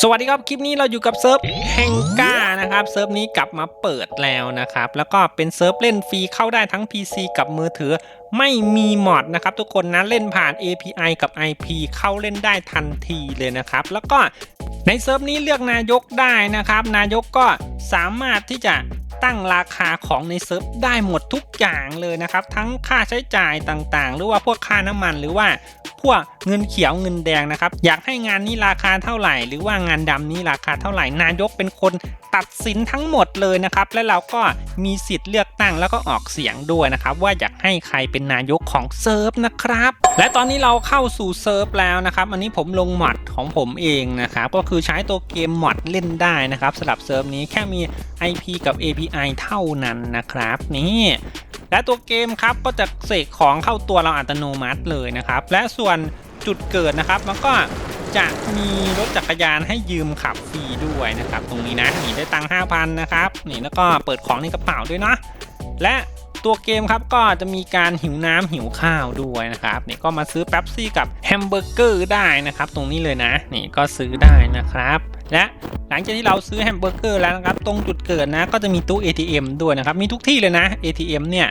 สวัสดีครับ คลิปนี้เราอยู่กับเซิร์ฟแฮงก้านะครับเซิร์ฟนี้กลับมาเปิดแล้วนะครับ แล้วก็เป็นเซิร์ฟเล่นฟรีเข้าได้ทั้ง PC กับมือถือ ไม่มีมอดนะครับ ทุกคนนะเล่นผ่าน API กับ IP เข้าเล่นได้ทันทีเลยนะครับ แล้วก็ในเซิร์ฟนี้เลือกนายกได้นะครับ นายกก็สามารถที่จะ ตั้งราคาของในเซิร์ฟได้หมดทุกอย่างเลยนะครับ ทั้งค่าใช้จ่ายต่างๆ หรือว่าพวกค่าน้ำมันหรือว่าพวกเงินเขียวเงินแดงนะครับ อยากให้งานนี้ราคาเท่าไหร่ หรือว่างานดำนี้ราคาเท่าไหร่นายกเป็นคนตัดสินทั้งหมดเลยนะครับ และเราก็มีสิทธิ์เลือกตั้งแล้วก็ออกเสียงด้วยนะครับ ว่าอยากให้ใครเป็นนายกของเซิร์ฟนะครับ และตอนนี้เราเข้าสู่เซิร์ฟแล้วนะครับอันนี้ผมลงมอดของผมเองนะครับก็คือใช้ตัวเกมมอดเล่นได้นะครับสำหรับเซิร์ฟนี้แค่มี IP กับ API เท่านั้นนะครับนี่และตัวเกมครับก็จะเสกของเข้าตัวเราอัตโนมัติเลยนะครับ และส่วนจุดเกิดนะครับมันก็จะมีรถจักรยานให้ยืมขับฟรีด้วยนะครับ ตรงนี้นะนี่ได้ตังค์5,000นะครับนี่แล้วก็เปิดของในกระเป๋าด้วยเนาะและตัวเกมครับก็จะมีการหิวน้ำหิวข้าวด้วยนะครับนี่ก็มาซื้อแป๊บซี่กับแฮมเบอร์เกอร์ได้นะครับ ตรงนี้เลยนะ นี่ก็ซื้อได้นะครับ และหลังจากที่เราซื้อแฮมเบอร์เกอร์แล้วนะครับ ตรงจุดเกิดนะ ก็จะมีตู้ ATM ด้วยนะครับ มีทุกที่เลยนะ ATM เนี่ย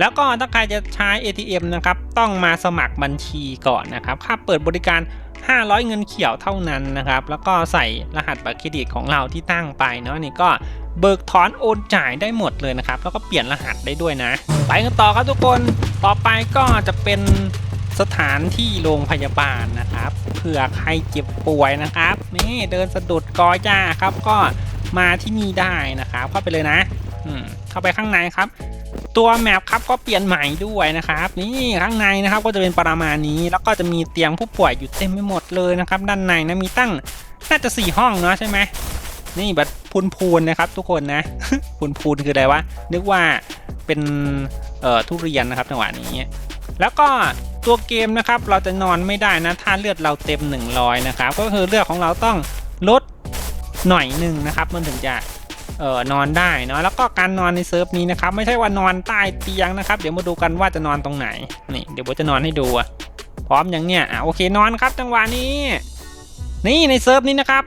แล้วก็ถ้าใครจะใช้ ATM นะครับต้องมาสมัครบัญชีก่อนนะครับค่าเปิดบริการ 500 เงินเขียวเท่านั้นนะครับ แล้วก็ใส่รหัสบัตรเครดิตของเราที่ตั้งไปเนาะนี่ก็เบิกถอนโอนจ่ายได้หมดเลยนะครับ แล้วก็เปลี่ยนรหัสได้ด้วยนะ ไปกันต่อครับทุกคนต่อไปก็จะเป็นสถานที่โรงพยาบาลนะครับ เผื่อใครเจ็บป่วยนะครับนี่เดินสะดุดกอหญ้าครับ ก็มาที่นี่ได้นะครับเข้าไปเลยนะอืมเข้าไปข้างในครับ ตัวแมปครับก็เปลี่ยนใหม่ด้วยนะครับ นี่ข้างในนะครับก็จะเป็นประมาณนี้ แล้วก็จะมีเตียงผู้ป่วยอยู่เต็มไปหมดเลยนะครับ ด้านในนะมีตั้งน่าจะสี่ห้องเนาะใช่ไหมนี่แบบพูนพูนๆนะครับ ทุกคนนะพูนพูนๆคืออะไรวะนึกว่าเป็นเอ่อทุเรียนนะครับจังหวะนี้ แล้วก็ ตัวเกมนะครับเราจะนอนไม่ได้นะถ้าเลือดเราเต็ม 100 นะครับ ก็คือเลือดของเราต้องลดหน่อยหนึ่งนะครับมันถึงจะเอ่อนอนได้เนาะแล้วก็การนอนในเซิร์ฟนี้นะครับไม่ใช่ว่านอนใต้เตียงนะครับเดี๋ยวมาดูกันว่าจะนอนตรงไหนนี่เดี๋ยวผมจะนอนให้ดูอะพร้อมอย่างเนี้ยอะโอเคนอนครับจังหวะนี้ นี่ในเซิร์ฟนี้นะครับ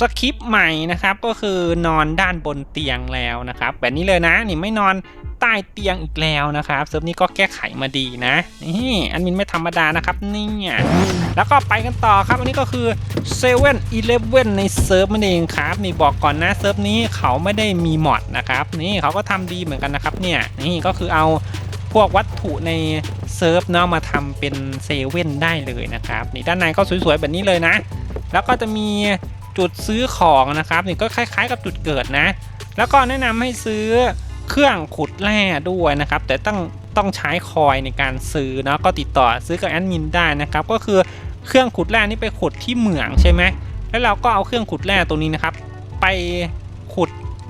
สคริปต์ใหม่นะครับก็คือนอนด้านบนเตียงแล้วนะครับแบบนี้เลยนะนี่ไม่นอน ใต้เตียงอีกแล้วนะครับเซิร์ฟนี้ก็แก้ไขมาดีนะนี่อันมินไม่ธรรมดานะครับเนี่ยแล้วก็ไปกันต่อครับอันนี้ก็คือเซเว่นอีเลฟเว่นในเซิร์ฟมันเองครับนี่บอกก่อนนะเซิร์ฟนี้เขาไม่ได้มีมอดนะครับนี่เขาก็ทำดีเหมือนกันนะครับเนี่ยนี่ก็คือเอาพวกวัตถุในเซิร์ฟเนาะมาทำเป็นเซเว่นได้เลยนะครับนี่ด้านในก็สวยๆแบบนี้เลยนะ แล้วก็จะมีจุดซื้อของนะครับนี่ก็คล้าย ๆ กับจุดเกิดนะ แล้วก็แนะนำให้ซื้อ เครื่องขุดแร่ด้วยนะครับ แต่ต้องต้องใช้คอยในการซื้อเนาะก็ติดต่อซื้อกับแอดมินได้นะครับ ก็คือเครื่องขุดแร่นี่ไปขุดที่เหมืองใช่ไหมแล้วเราก็เอาเครื่องขุดแร่ตัวนี้นะครับ ไป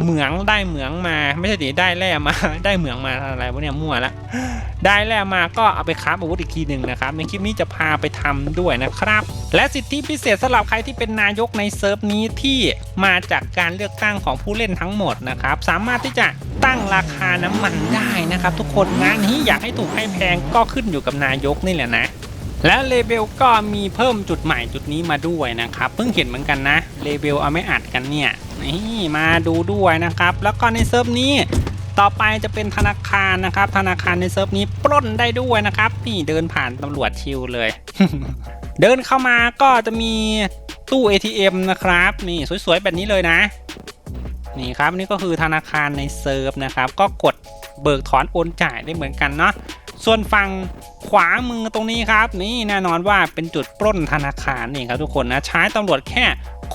เหมืองได้เหมืองมาไม่ใช่ดิได้แร่มาได้เหมืองมาอะไรวะเนี่ยมั่วละได้แร่มาก็เอาไปคราฟอาวุธอีกทีหนึ่งนะครับในคลิปนี้จะพาไปทำด้วยนะครับ และสิทธิพิเศษสำหรับใครที่เป็นนายกในเซิร์ฟนี้ที่มาจากการเลือกตั้งของผู้เล่นทั้งหมดนะครับสามารถที่จะตั้งราคาน้ำมันได้นะครับ ทุกคนนะนี้อยากให้ถูกให้แพงก็ขึ้นอยู่กับนายกนี่แหละนะ และเลเบลก็มีเพิ่มจุดใหม่จุดนี้มาด้วยนะครับเพิ่งเห็นเหมือนกันนะเลเบลเอาไม่อัดกันเนี่ยนี่มาดูด้วยนะครับ แล้วก็ในเซิร์ฟนี้ ต่อไปจะเป็นธนาคารนะครับ ธนาคารในเซิร์ฟนี้ปล้นได้ด้วยนะครับ นี่เดินผ่านตำรวจชิวเลย เดินเข้ามาก็จะมีตู้ ATM นะครับ นี่สวยๆแบบนี้เลยนะ นี่ครับนี่ก็คือธนาคารในเซิร์ฟนะครับ ก็กดเบิกถอนโอนจ่ายได้เหมือนกันเนาะ ส่วนฝั่งขวามือตรงนี้ครับ นี่แน่นอนว่าเป็นจุดปล้นธนาคารนี่ครับทุกคนนะใช้ตำรวจแค่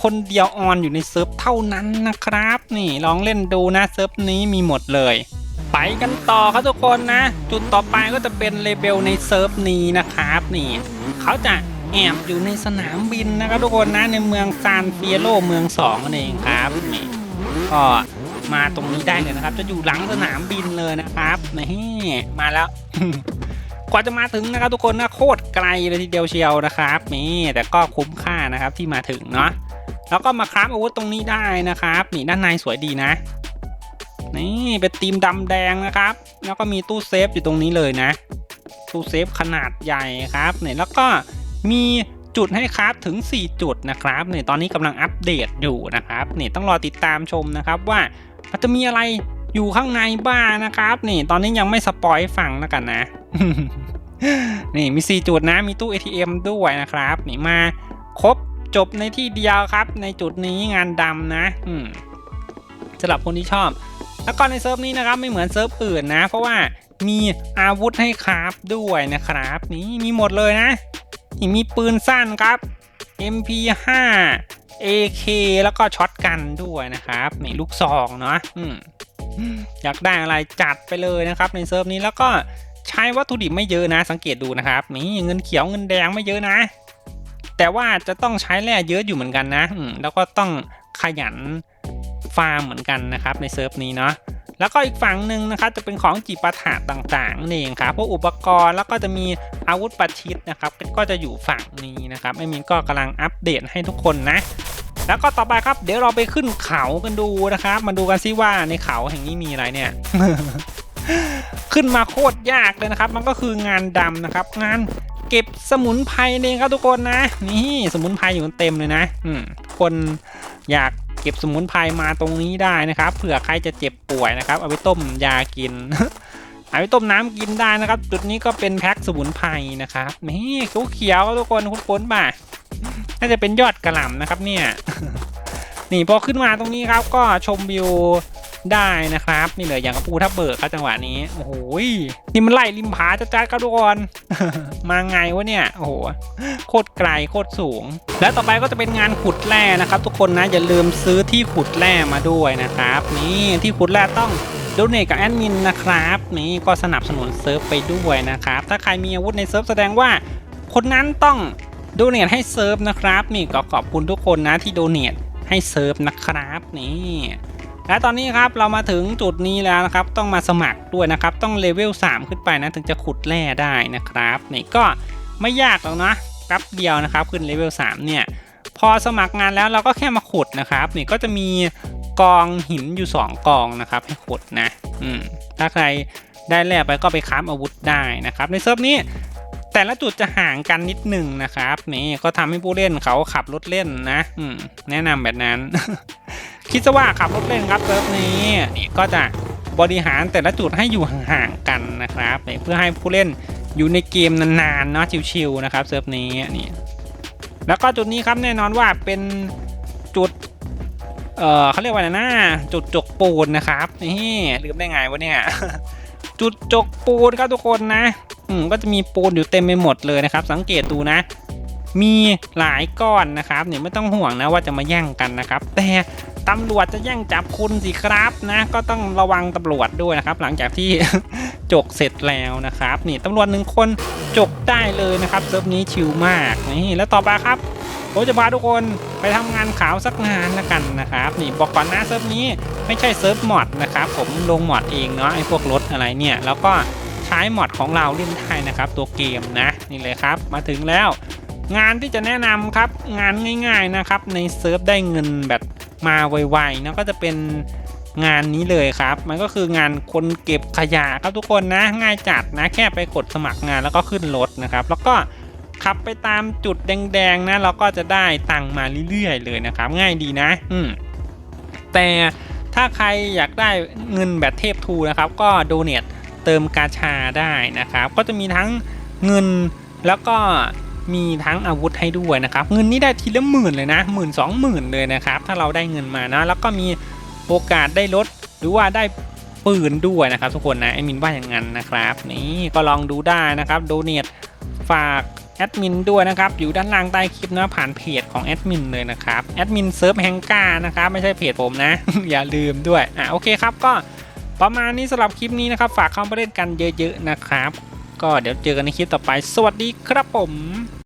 คนเดียวออนอยู่ในเซิร์ฟเท่านั้นนะครับ นี่ลองเล่นดูนะเซิร์ฟนี้มีหมดเลยไปกันต่อครับทุกคนนะ จุดต่อไปก็จะเป็นเลเบลในเซิร์ฟนี้นะครับนี่เขาจะแอบอยู่ในสนามบินนะครับทุกคนนะในเมืองซานเฟียโรเมืองสองนั่นเองครับนี่ก็มาตรงนี้ได้เลยนะครับ จะอยู่หลังสนามบินเลยนะครับ นี่มาแล้ว กว่าจะมาถึงนะครับทุกคนนะโคตรไกลเลยทีเดียวเชียวนะครับนี่แต่ก็คุ้มค่านะครับที่มาถึงเนาะแล้วก็มาคราฟอาวุธตรงนี้ได้นะครับ นี่ด้านในสวยดีนะ นี่เป็นทีมดำแดงนะครับ แล้วก็มีตู้เซฟอยู่ตรงนี้เลยนะ ตู้เซฟขนาดใหญ่ครับเนี่ยแล้วก็มีจุดให้ครับถึง 4 จุดนะครับเนี่ยตอนนี้กำลังอัปเดตอยู่นะครับเนี่ต้องรอติดตามชมนะครับว่ามันจะมีอะไร อยู่ข้างในบ้างนะครับ นี่ ตอนนี้ยังไม่สปอยฟังแล้วกันนะ นี่มี 4 จุดนะ มีตู้ ATM ด้วยนะครับ นี่มาครบจบในที่เดียวครับ ในจุดนี้งานดำนะสำหรับคนที่ชอบ แล้วก็ในเซิร์ฟนี้นะครับไม่เหมือนเซิร์ฟอื่นนะ เพราะว่ามีอาวุธให้คราฟด้วยนะครับ นี่มีหมดเลยนะนี่มีปืนสั้นครับ MP5 AK แล้วก็ช็อตกันด้วยนะครับนี่ลูกซองเนาะ อยากได้อะไรจัดไปเลยนะครับในเซิร์ฟนี้แล้วก็ใช้วัตถุดิบไม่เยอะนะ สังเกตดูนะครับนี่เงินเขียวเงินแดงไม่เยอะนะ แต่ว่าจะต้องใช้แร่เยอะอยู่เหมือนกันนะแล้วก็ต้องขยันฟาร์มเหมือนกันนะครับในเซิร์ฟนี้เนาะแล้วก็อีกฝั่งหนึ่งนะครับจะเป็นของจิปาถะต่างๆนั่เองครับพวกอุปกรณ์แล้วก็จะมีอาวุธประชิดนะครับก็จะอยู่ฝั่งนี้นะครับไอมินก็กำลังอัปเดตให้ทุกคนนะ แล้วก็ต่อไปครับเดี๋ยวเราไปขึ้นเขากันดูนะครับ มาดูกันซิว่าในเขาแห่งนี้มีอะไรเนี่ย ขึ้นมาโคตรยากเลยนะครับ มันก็คืองานดำนะครับ งานเก็บสมุนไพรเองครับทุกคนนะ นี่สมุนไพรอยู่กันเต็มเลยนะ อืมคนอยากเก็บสมุนไพรมาตรงนี้ได้นะครับเผื่อใครจะเจ็บป่วยนะครับ เอาไปต้มยากินเอาไปต้มน้ำกินได้นะครับ จุดนี้ก็เป็นแพ็คสมุนไพรนะครับนี่เขียวๆทุกคนคุ้นๆป่ะ น่าจะเป็นยอดกระหล่ำนะครับเนี่ยนี่พอขึ้นมาตรงนี้ครับก็ชมวิวได้นะครับ นี่เลยอย่างกระปูทับเบิกครับจังหวะนี้โอ้โหยนี่มันไล่ริมผาจัดๆครับทุกคนมาไงวะเนี่ยโอ้โหโคตรไกลโคตรสูง แล้วต่อไปก็จะเป็นงานขุดแร่นะครับ ทุกคนนะอย่าลืมซื้อที่ขุดแร่มาด้วยนะครับ นี่ที่ขุดแร่ต้องโดเนทกับแอดมินนะครับนี่ก็สนับสนุนเซิร์ฟไปด้วยนะครับถ้าใครมีอาวุธในเซิร์ฟแสดงว่าคนนั้นต้อง โดเนทให้เซิร์ฟนะครับ นี่ก็ขอบคุณทุกคนนะที่โดเนทให้เซิร์ฟนะครับนี่และตอนนี้ครับเรามาถึงจุดนี้แล้วนะครับ ต้องมาสมัครด้วยนะครับ ต้องเลเวล3 ขึ้นไปนะ ถึงจะขุดแร่ได้นะครับนี่ก็ไม่ยากหรอกนะแป๊บเดียวนะครับ ขึ้นเลเวล3เนี่ย พอสมัครงานแล้วเราก็แค่มาขุดนะครับ นี่ก็จะมีกองหินอยู่ 2 กองนะครับ ให้ขุดนะ อืมถ้าใครได้แร่ไปก็ไปค้ามอาวุธได้นะครับ ในเซิร์ฟนี้ แต่ละจุดจะห่างกันนิดหนึ่งนะครับนี่ก็ทำให้ผู้เล่นเขาขับรถเล่นนะอืมแนะนำแบบนั้น คิดซะว่าขับรถเล่นครับเซิร์ฟนี้นี่ก็จะบริหารแต่ละจุดให้อยู่ห่างๆกันนะครับเพื่อให้ผู้เล่นอยู่ในเกมนานๆเนาะชิวๆนะครับเซิร์ฟนี้นี่แล้วก็จุดนี้ครับแน่นอนว่าเป็นจุดเออเขาเรียกว่าอะไรนะจุดจกปูนนะครับนี่ลืมได้ไงวะเนี่ย จุดจกปูนครับทุกคนนะ อืมก็จะมีปูนอยู่เต็มไปหมดเลยนะครับ สังเกตดูนะ มีหลายก้อนนะครับเนี่ยไม่ต้องห่วงนะว่าจะมาแย่งกันนะครับ แต่ ตำรวจจะแย่งจับคุณสิครับนะก็ต้องระวังตำรวจด้วยนะครับ หลังจากที่จกเสร็จแล้วนะครับ นี่ตำรวจหนึ่งคนจกได้เลยนะครับเซิร์ฟนี้ชิลมากนี่แล้วต่อไปครับผมจะพาทุกคนไปทำงานขาวสักงานละกันนะครับ นี่บอกก่อนนะเซิร์ฟนี้ไม่ใช่เซิร์ฟมอดนะครับผมลงมอดเองเนาะไอ้พวกรถอะไรเนี่ยแล้วก็ใช้มอดของเราเล่นได้นะครับ ตัวเกมนะนี่เลยครับ มาถึงแล้ว งานที่จะแนะนำครับงานง่าย ๆนะครับ ในเซิร์ฟได้เงินแบบ มาไวๆนะก็จะเป็นงานนี้เลยครับ มันก็คืองานคนเก็บขยะครับทุกคนนะ ง่ายจัดนะแค่ไปกดสมัครงานแล้วก็ขึ้นรถนะครับ แล้วก็ขับไปตามจุดแดงๆนะเราก็จะได้ตังค์มาเรื่อยๆเลยนะครับ ง่ายดีนะ อืมแต่ถ้าใครอยากได้เงินแบบเทพทูนะครับ ก็โดเนทเติมกาชาได้นะครับ ก็จะมีทั้งเงินแล้วก็ มีทั้งอาวุธให้ด้วยนะครับเงินนี้ได้ทีละหมื่นเลยนะหมื่นสองหมื่นเลยนะครับถ้าเราได้เงินมานะแล้วก็มีโอกาสได้รถหรือว่าได้ปืนด้วยนะครับ ทุกคนนะไอมินว่าอย่างนั้นนะครับ นี่ก็ลองดูได้นะครับโดเนทฝากแอดมินด้วยนะครับ อยู่ด้านล่างใต้คลิปนะผ่านเพจของแอดมินเลยนะครับแอดมินเซิร์ฟแฮงก้านะครับ ไม่ใช่เพจผมนะ อย่าลืมด้วยอะโอเคครับก็ประมาณนี้สำหรับคลิปนี้นะครับ ฝากเข้ามาเล่นกันเยอะ ๆ นะครับ ก็เดี๋ยวเจอกันในคลิปต่อไป สวัสดีครับผม